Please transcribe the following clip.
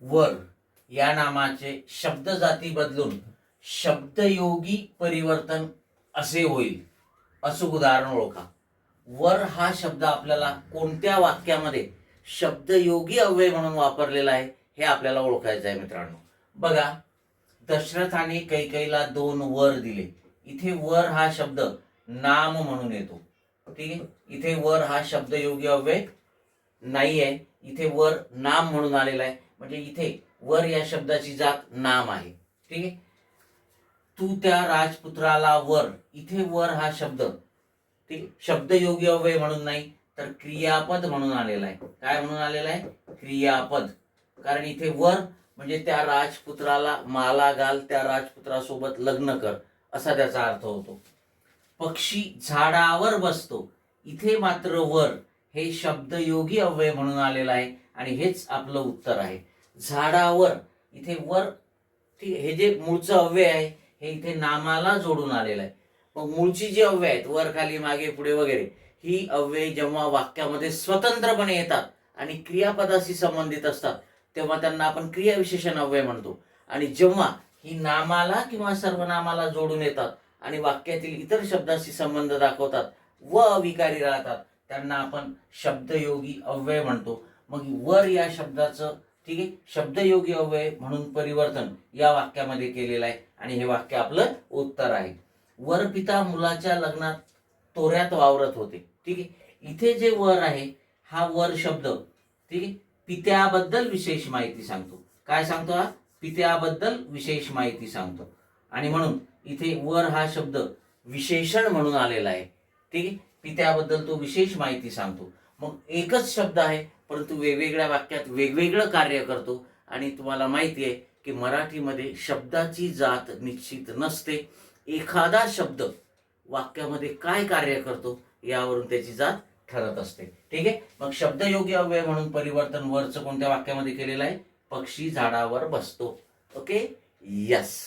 वर या नामाचे शब्द जाती बदलून शब्दयोगी परिवर्तन असे होईल. अचूक उदाहरण ओळखा. वर हा शब्द आपल्याला कोणत्या वाक्यामध्ये शब्दयोगी अव्यय म्हणून वापरलेला आहे हे आपल्याला ओळखायचं आहे मित्रांनो. बघा दशरथाने कैकईला दोन वर दिले. इथे वर हा शब्द नाम म्हणून येतो. ठीक आहे? इथे वर हा शब्दयोगी अव्यय नाही आहे इथे वर नाम म्हणून आलेला आहे. म्हणजे इथे वर या शब्दाची जात नाम आहे. ठीक आहे? तू त्या राजपुत्राला वर इथे वर हा शब्द. ठीक शब्द योग्य अव्यय म्हणून नाही तर क्रियापद म्हणून आलेला आहे. काय म्हणून आलेला आहे? क्रियापद. कारण इथे वर म्हणजे त्या राजपुत्राला माला घाल त्या राजपुत्रासोबत लग्न कर असा त्याचा अर्थ होतो. पक्षी झाडावर बसतो. इथे मात्र वर हे शब्दयोगी अव्यय म्हणून आलेलं आहे आणि हेच आपलं उत्तर आहे. झाडावर इथे वर ती हे जे मूळचं अव्यय आहे हे इथे नामाला जोडून आलेलं आहे. मग मूळची जी अव्यय आहेत वर खाली मागे पुढे वगैरे ही अव्यय जेव्हा वाक्यामध्ये स्वतंत्रपणे येतात आणि क्रियापदाशी संबंधित असतात तेव्हा त्यांना आपण क्रियाविशेषण अव्यय म्हणतो. आणि जेव्हा ही नामाला किंवा सर्वनामाला जोडून येतात आणि वाक्यातील इतर शब्दाशी संबंध दाखवतात व अविकारी राहतात त्यांना आपण शब्दयोगी अव्यय म्हणतो. मग वर या शब्दाचं ठीक आहे? शब्दयोगी अव्यय म्हणून परिवर्तन या वाक्यामध्ये केलेलं आहे. आणि हे वाक्य आपलं उत्तर आहे. वर पिता मुलाच्या लग्नात तोऱ्यात वावरत होते. ठीक आहे? इथे जे वर आहे हा वर शब्द. ठीक आहे? पित्याबद्दल विशेष माहिती सांगतो. काय सांगतो हा? पित्याबद्दल विशेष माहिती सांगतो. आणि म्हणून इथे वर हा शब्द विशेषण म्हणून आलेला आहे. ठीक आहे? पित्याबद्दल तो विशेष माहिती सांगतो. मग एकच शब्द आहे परंतु वेगवेगळ्या वाक्यात वेगवेगळं कार्य करतो. आणि तुम्हाला माहिती आहे की मराठीमध्ये शब्दाची जात निश्चित नसते. एखादा शब्द वाक्यामध्ये काय कार्य करतो यावरून त्याची जात ठरत असते. ठीक आहे? मग शब्दयोग्य अव्यय म्हणून परिवर्तन वरचं कोणत्या वाक्यामध्ये केलेलं आहे? पक्षी झाडावर बसतो. ओके? यस